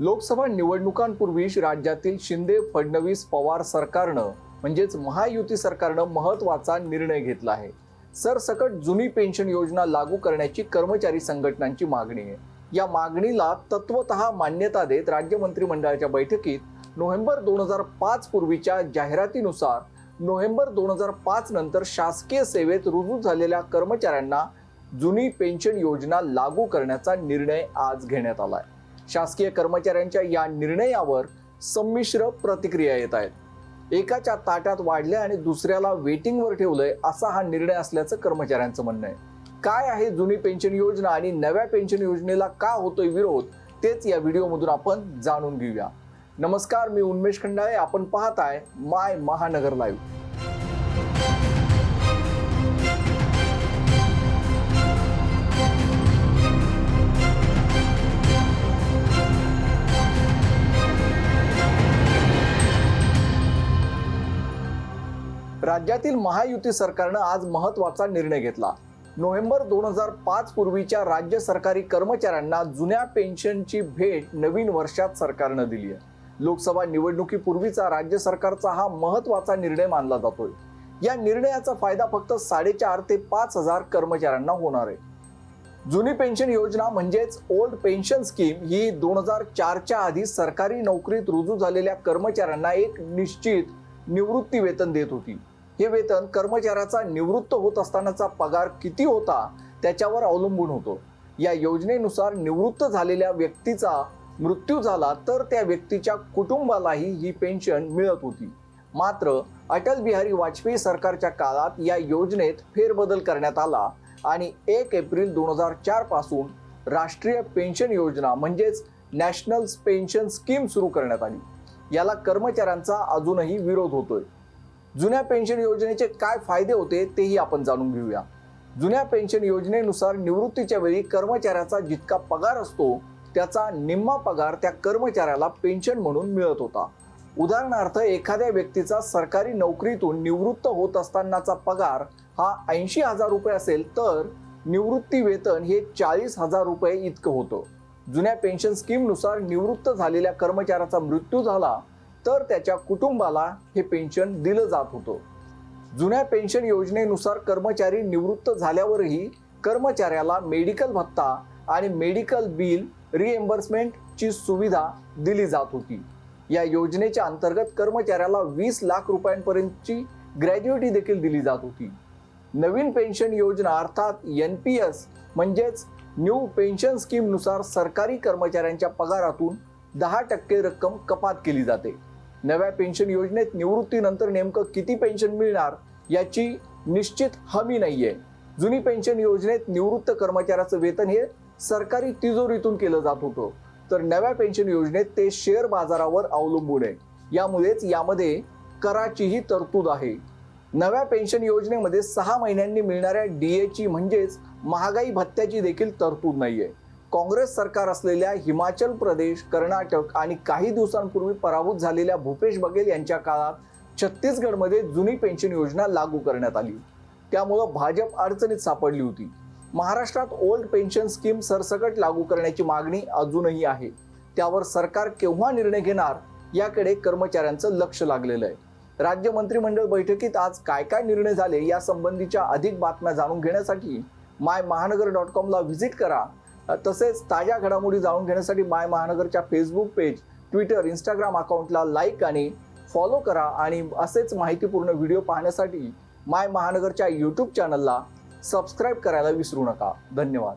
लोकसभा निवडणुकांपूर्वीच राज्यातील शिंदे फडणवीस पवार सरकारनं म्हणजेच महायुती सरकारनं महत्त्वाचा निर्णय घेतला आहे. सरसकट जुनी पेन्शन योजना लागू करण्याची कर्मचारी संघटनांची मागणी आहे. या मागणीला तत्वत मान्यता देत राज्य मंत्रिमंडळाच्या बैठकीत नोव्हेंबर दोन हजार पाच पूर्वीच्या जाहिरातीनुसार नोव्हेंबर दोन हजार पाच नंतर शासकीय सेवेत रुजू झालेल्या कर्मचाऱ्यांना जुनी पेन्शन योजना लागू करण्याचा निर्णय आज घेण्यात आला आहे शासकीय कर्मचाऱ्यांच्या या निर्णयावर संमिश्र प्रतिक्रिया येत आहेत. एकाच्या ताटात वाढल्या आणि दुसऱ्याला वेटिंगवर ठेवलंय असा हा निर्णय असल्याचं कर्मचाऱ्यांचं म्हणणं आहे. काय आहे जुनी पेन्शन योजना आणि नव्या पेन्शन योजनेला का होतोय विरोध? तेच या व्हिडिओमधून आपण जाणून घेऊया. नमस्कार मी उन्मेष खंडाळे. आपण पाहताय माय महानगर लाईव्ह. राज्यातील महायुती सरकारनं आज महत्त्वाचा निर्णय घेतला. नोव्हेंबर दोन हजार पाच पूर्वीच्या राज्य सरकारी कर्मचाऱ्यांना जुन्या पेन्शनची भेट नवीन वर्षात सरकारनं दिली आहे. लोकसभा निवडणुकीपूर्वीचा राज्य सरकारचा हा महत्त्वाचा निर्णय मानला जातोय. या निर्णयाचा फायदा फक्त साडेचार ते पाच हजार कर्मचाऱ्यांना होणार आहे. जुनी पेन्शन योजना म्हणजेच ओल्ड पेन्शन स्कीम ही दोन हजार चारच्या आधी सरकारी नोकरीत रुजू झालेल्या कर्मचाऱ्यांना एक निश्चित निवृत्ती वेतन देत होती. हे वेतन कर्मचाऱ्याचा निवृत्त होत असतानाचा पगार किती होता त्याच्यावर अवलंबून होतो. या योजनेनुसार निवृत्त झालेल्या व्यक्तीचा मृत्यू झाला तर त्या व्यक्तीच्या कुटुंबालाही ही पेन्शन मिळत होती. मात्र अटल बिहारी वाजपेयी सरकारच्या काळात या योजनेत फेरबदल करण्यात आला आणि एक एप्रिल दोन हजार चारपासून राष्ट्रीय पेन्शन योजना म्हणजेच नॅशनल पेन्शन स्कीम सुरू करण्यात आली. याला कर्मचाऱ्यांचा अजूनही विरोध होतोय. जुन्या पेन्शन योजनेचे काय फायदे होते तेही आपण जाणून घेऊया. जुन्या पेन्शन योजनेनुसार निवृत्तीच्या वेळी कर्मचाऱ्याचा जितका पगार असतो त्याचा निम्मा पगार त्या कर्मचाऱ्याला पेन्शन म्हणून मिळत होता. उदाहरणार्थ एखाद्या व्यक्तीचा सरकारी नोकरीतून निवृत्त होत असतानाचा पगार हा ऐंशी हजार रुपये असेल तर निवृत्ती वेतन हे चाळीस हजार रुपये इतकं होतं. जुन्या पेन्शन स्कीमनुसार निवृत्त झालेल्या कर्मचाऱ्याचा मृत्यू झाला तर त्याच्या कुटुंबाला हे पेन्शन दिलं जात होतं. जुन्या पेन्शन योजनेनुसार कर्मचारी निवृत्त झाल्यावरही कर्मचाऱ्याला मेडिकल भत्ता आणि मेडिकल बिल रिएम्बर्समेंटची सुविधा दिली जात होती. या योजनेच्या अंतर्गत कर्मचाऱ्याला वीस लाख रुपयांपर्यंतची ग्रॅज्युएटी देखील दिली जात होती. नवीन पेन्शन योजना अर्थात एन पी एस म्हणजेच न्यू पेन्शन स्कीमनुसार सरकारी कर्मचाऱ्यांच्या पगारातून दहा टक्के रक्कम कपात केली जाते. नव्या पेन्शन योजनेत निवृत्तीनंतर नेमकं किती पेन्शन मिळणार याची निश्चित हमी नाही आहे जुनी पेन्शन योजनेत निवृत्त कर्मचाऱ्याचं वेतन हे सरकारी तिजोरीतून केलं जात होतं. तर नव्या पेन्शन योजनेत ते शेअर बाजारावर अवलंबून आहे. यामुळेच यामध्ये कराचीही तरतूद आहे. नव्या पेन्शन योजनेमध्ये सहा महिन्यांनी मिळणाऱ्या डीएची म्हणजेच महागाई भत्त्याची देखील तरतूद नाहीये. काँग्रेस सरकार असलेल्या हिमाचल प्रदेश कर्नाटक आणि काही दिवसांपूर्वी पराभूत झालेल्या भूपेश बघेल यांच्या काळात छत्तीसगडमध्ये जुनी पेन्शन योजना लागू करण्यात आली. त्यामुळं भाजप अडचणीत सापडली होती. महाराष्ट्रात ओल्ड पेन्शन स्कीम सरसकट लागू करण्याची मागणी अजूनही आहे. त्यावर सरकार केव्हा निर्णय घेणार याकडे कर्मचाऱ्यांचं लक्ष लागलेलं आहे. राज्य मंत्रिमंडळ बैठकीत आज काय काय निर्णय झाले या संबंधीच्या अधिक बातम्या जाणून घेण्यासाठी माय महानगर डॉट कॉमला व्हिजिट करा. तसेच ताज्या घडामोडी जाणून घेण्यासाठी माय महानगरच्या फेसबुक पेज ट्विटर इंस्टाग्राम अकाउंटला लाईक आणि फॉलो करा आणि असेच माहितीपूर्ण व्हिडिओ पाहण्यासाठी माय महानगरच्या यूट्यूब चॅनलला सबस्क्राईब करायला विसरू नका. धन्यवाद.